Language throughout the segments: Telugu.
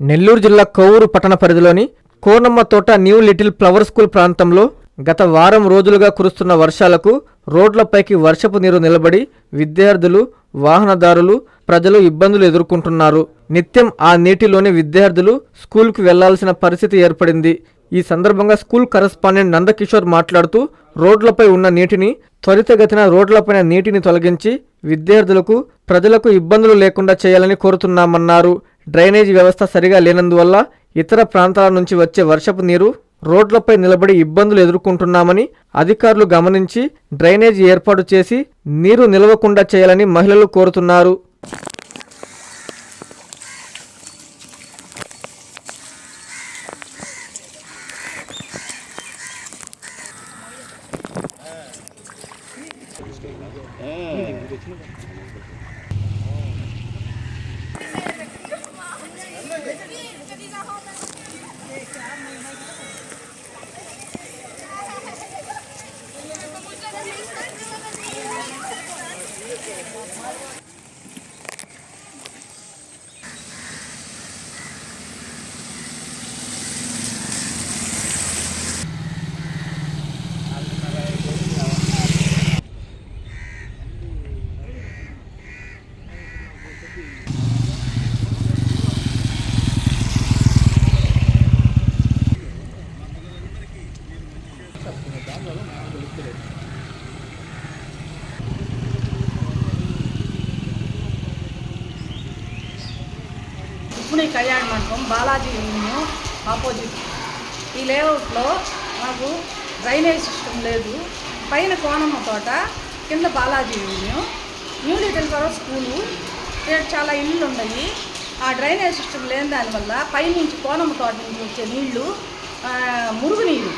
నెల్లూరు జిల్లా కోవూరు పట్టణ పరిధిలోని కోనమ్మ తోట న్యూ లిటిల్ ఫ్లవర్ స్కూల్ ప్రాంతంలో గత వారం రోజులుగా కురుస్తున్న వర్షాలకు రోడ్లపైకి వర్షపు నీరు నిలబడి విద్యార్థులు వాహనదారులు ప్రజలు ఇబ్బందులు ఎదుర్కొంటున్నారు. నిత్యం ఆ నీటిలోని విద్యార్థులు స్కూల్కు వెళ్ళాల్సిన పరిస్థితి ఏర్పడింది. ఈ సందర్భంగా స్కూల్ కరస్పాండెంట్ నందకిషోర్ మాట్లాడుతూ రోడ్లపై ఉన్న నీటిని త్వరితగతిన రోడ్లపైన నీటిని తొలగించి విద్యార్థులకు ప్రజలకు ఇబ్బందులు లేకుండా చేయాలని కోరుతున్నామన్నారు. డ్రైనేజీ వ్యవస్థ సరిగా లేనందువల్ల ఇతర ప్రాంతాల నుంచి వచ్చే వర్షపు నీరు రోడ్లపై నిలబడి ఇబ్బందులు ఎదుర్కొంటున్నామని అధికారులు గమనించి డ్రైనేజీ ఏర్పాటు చేసి నీరు నిలవకుండా చేయాలని మహిళలు కోరుతున్నారు. 这地上 giờ. ఈ కళ్యాణ మండపం బాలాజీ యూనియన్ ఆపోజిట్. ఈ లేఅవుట్లో మాకు డ్రైనేజ్ సిస్టమ్ లేదు. పైన కోనమ్మ తోట కింద Balaji union new little flower school. చాలా ఇళ్ళు ఉన్నాయి. ఆ డ్రైనేజ్ సిస్టమ్ లేని దానివల్ల పైనుంచి కోనమ్మ తోట నుంచి వచ్చే నీళ్ళు మురుగునీరు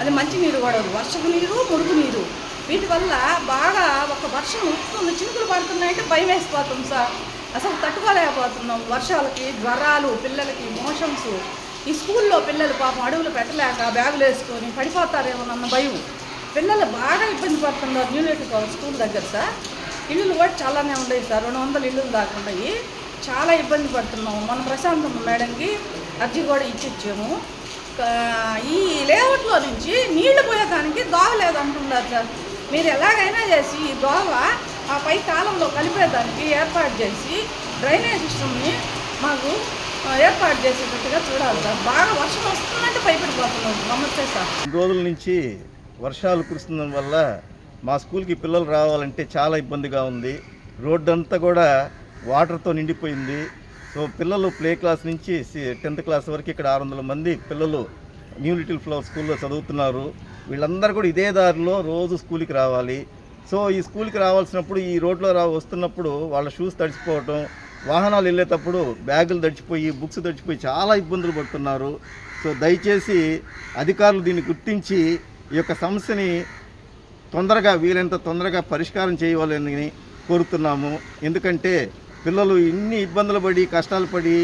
అది మంచి నీరు కూడా వర్షపు నీరు మురుగు నీరు. వీటి వల్ల బాగా ఒక వర్షం వస్తుంది. చినుకులు పడుతున్నాయంటే భయం వేసిపోతుంది సార్. అసలు తట్టుకోలేకపోతున్నాం. వర్షాలకి జ్వరాలు పిల్లలకి మోషన్స్. ఈ స్కూల్లో పిల్లలు పాపం అడుగులు పెట్టలేక బ్యాగులు వేసుకొని పడిపోతారేమోనన్న భయం. పిల్లలు బాగా ఇబ్బంది పడుతున్నారు యూనిట్ స్కూల్ దగ్గర సార్. ఇల్లులు కూడా చాలానే ఉన్నాయి సార్. రెండు వందల ఇల్లులు దాకా ఉన్నాయి. చాలా ఇబ్బంది పడుతున్నాము. మన ప్రశాంతమ్మ మేడంకి అర్జీ కూడా ఇచ్చిచ్చాము. ఈ లేఅవుట్లో నుంచి నీళ్ళు పోయేదానికి దోవ లేదంటున్నారు సార్. మీరు ఎలాగైనా చేసి ఈ దోవ ఆ పై కాలంలో కలిపేదానికి ఏర్పాటు చేసి డ్రైనేజ్ సిస్టమ్ని మాకు ఏర్పాటు చేసేటట్టుగా చూడాలి సార్. బాగా వర్షం వస్తుందంటే భయపడిపోతున్నాం. నమస్తే సార్. రోజుల నుంచి వర్షాలు కురుస్తుండం వల్ల మా స్కూల్కి పిల్లలు రావాలంటే చాలా ఇబ్బందిగా ఉంది. రోడ్డు అంతా కూడా వాటర్తో నిండిపోయింది. సో పిల్లలు ప్లే క్లాస్ నుంచి టెన్త్ క్లాస్ వరకు ఇక్కడ ఆరు వందల మంది పిల్లలు న్యూ లిటిల్ ఫ్లవర్ స్కూల్లో చదువుతున్నారు. వీళ్ళందరూ కూడా ఇదే దారిలో రోజు స్కూల్కి రావాలి. సో ఈ స్కూల్కి రావాల్సినప్పుడు ఈ రోడ్లో రా వస్తున్నప్పుడు వాళ్ళ షూస్ తడిచిపోవటం వాహనాలు వెళ్ళేటప్పుడు బ్యాగులు తడిచిపోయి బుక్స్ తడిచిపోయి చాలా ఇబ్బందులు పడుతున్నారు. సో దయచేసి అధికారులు దీన్ని గుర్తించి ఈ యొక్క సమస్యని తొందరగా వీలైనంత తొందరగా పరిష్కారం చేయవాలని కోరుతున్నాము. ఎందుకంటే పిల్లలు ఇన్ని ఇబ్బందులు పడి కష్టాలు పడి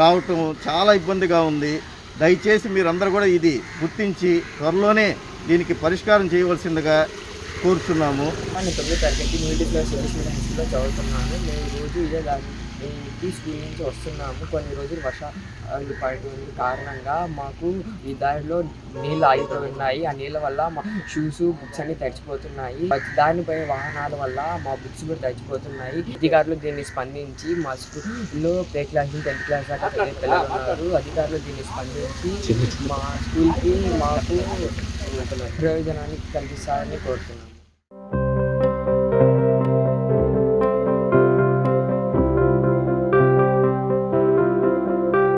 రావటం చాలా ఇబ్బందిగా ఉంది. దయచేసి మీరందరూ కూడా ఇది గుర్తించి త్వరలోనే దీనికి పరిష్కారం చేయవలసిందిగా కోరుతున్నాము నేను తొమ్మిది తరగతి న్యూటీ ప్లస్ హైస్కూల్లో చదువుతున్నాను. మేము రోజు ఇదే దాని ఈ స్కూల్ నుంచి వస్తున్నాము. కొన్ని రోజులు వర్షాలు పడుతుంది కారణంగా మాకు ఈ దారిలో నీళ్ళు ఆగిపోతున్నాయి. ఆ నీళ్ళ వల్ల మా షూస్ బుక్స్ అన్ని తడిచిపోతున్నాయి. దానిపై వాహనాల వల్ల మా బుక్స్ కూడా తడిచిపోతున్నాయి. అధికారులు దీన్ని స్పందించి మా స్కూల్లో ప్లే క్లాస్ నుంచి టెన్త్ క్లాస్ దాకా పిల్లలు ఉన్నారు. అధికారులు దీన్ని స్పందించి మా స్కూల్కి మాకు ప్రయోజనాన్ని కలిగిస్తారని కోరుతున్నాను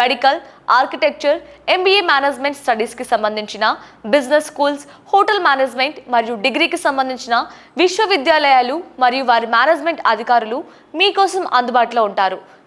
medical architecture MBA management స్టడీస్కి సంబంధించిన బిజినెస్ స్కూల్స్ హోటల్ మేనేజ్మెంట్ మరియు డిగ్రీకి సంబంధించిన విశ్వవిద్యాలయాలు మరియు వారి మేనేజ్మెంట్ అధికారులు మీకోసం అందుబాటులో ఉంటారు.